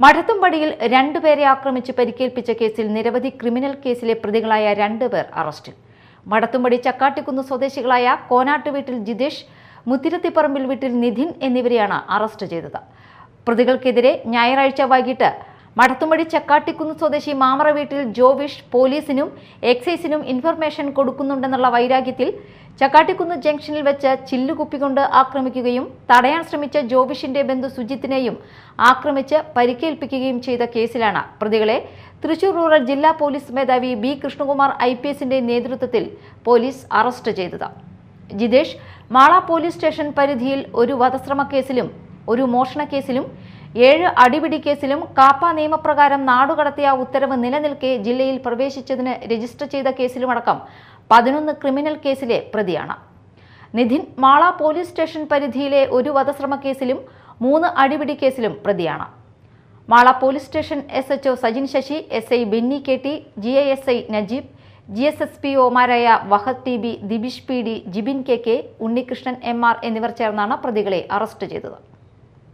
മഠത്തുംപടിയിൽ രണ്ടുപേരെ ആക്രമിച്ച് പരിക്കേൽപ്പിച്ച കേസിൽ നിരവധി ക്രിമിനൽ കേസിലെ പ്രതികളായ രണ്ടുപേർ അറസ്റ്റിൽ മഠത്തുംപടി ചക്കാട്ടിക്കുന്ന് സ്വദേശികളായ കോനാട്ട് വീട്ടിൽ ജിതേഷ് മുത്തിരത്തിപ്പറമ്പിൽ വീട്ടിൽ നിധിൻ എന്നിവരെയാണ് അറസ്റ്റ് ചെയ്തത്. പ്രതികൾക്കെതിരെ ഞായറാഴ്ച വൈകിട്ട് മഠത്തുംപടി ചക്കാട്ടിക്കുന്ന് സ്വദേശി മാമറ വീട്ടിൽ ജോവിഷ് പോലീസിനും എക്സൈസിനും ഇൻഫർമേഷൻ കൊടുക്കുന്നുണ്ടെന്നുള്ള വൈരാഗ്യത്തിൽ ചക്കാട്ടിക്കുന്ന് ജംഗ്ഷനിൽ വെച്ച് ചില്ലുകുപ്പികൊണ്ട് ആക്രമിക്കുകയും തടയാൻ ശ്രമിച്ച ജോവിഷിന്റെ ബന്ധു സുജിത്തിനെയും ആക്രമിച്ച് പരിക്കേൽപ്പിക്കുകയും ചെയ്ത കേസിലാണ്. പ്രതികളെ തൃശൂർ റൂറൽ ജില്ലാ പോലീസ് മേധാവി ബി കൃഷ്ണകുമാർ ഐ പി എസിന്റെ നേതൃത്വത്തിൽ പോലീസ് അറസ്റ്റ് ചെയ്തത്. ജിതേഷ് മാള പോലീസ് സ്റ്റേഷൻ പരിധിയിൽ ഒരു വധശ്രമ കേസിലും ഒരു മോഷണ കേസിലും ഏഴ് അടിപിടി കേസിലും കാപ്പ നിയമപ്രകാരം നാടുകടത്തിയ ഉത്തരവ് നിലനിൽക്കെ ജില്ലയിൽ പ്രവേശിച്ചതിന് രജിസ്റ്റർ ചെയ്ത കേസിലുമടക്കം പതിനൊന്ന് ക്രിമിനൽ കേസിലെ പ്രതിയാണ്. നിധിൻ മാള പോലീസ് സ്റ്റേഷൻ പരിധിയിലെ ഒരു വധശ്രമ കേസിലും മൂന്ന് അടിപിടി കേസിലും പ്രതിയാണ്. Mala police station S HO Sajin Sasi S I Benny K T G I S I Najeeb G S S P ഒമാരായ Wahad T B Dibish P D Jibin K K Unnikrishnan M R എന്നിവർ ചേർന്നാണ് പ്രതികളെ arrest ചെയ്തത്.